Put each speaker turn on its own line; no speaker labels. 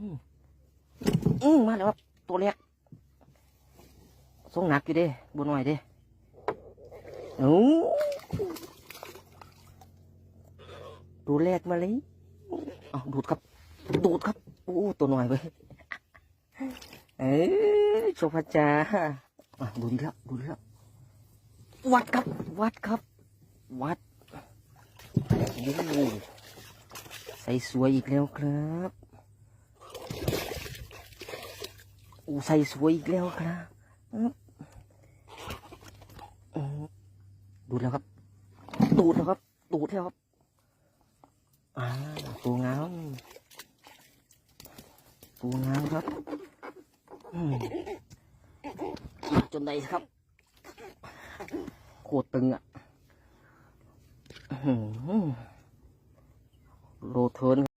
อืมมาแล้วครับ ตัวแรกส่งหนักอยู่เด้บนหน่อยเด้โอ้ตัวแรกมาเลยเอาดูดครับ ดูดครับ โอ้ ตัวหน่อยเว้ยเอ้ยโชคพระจ้าอะดูดีแล้วดูดีแล้ววัดครับ วัดครับ วัดโอ้ใส่สวยอีกแล้วครับโอ้ใส่สวยอีกแล้วครับดูแล้วครับดูดแล้วครับดูดแล้วครับ อ่าตัวงามตัวงามครับจนได้ครับ โคตรตึงอะโลเทิร์น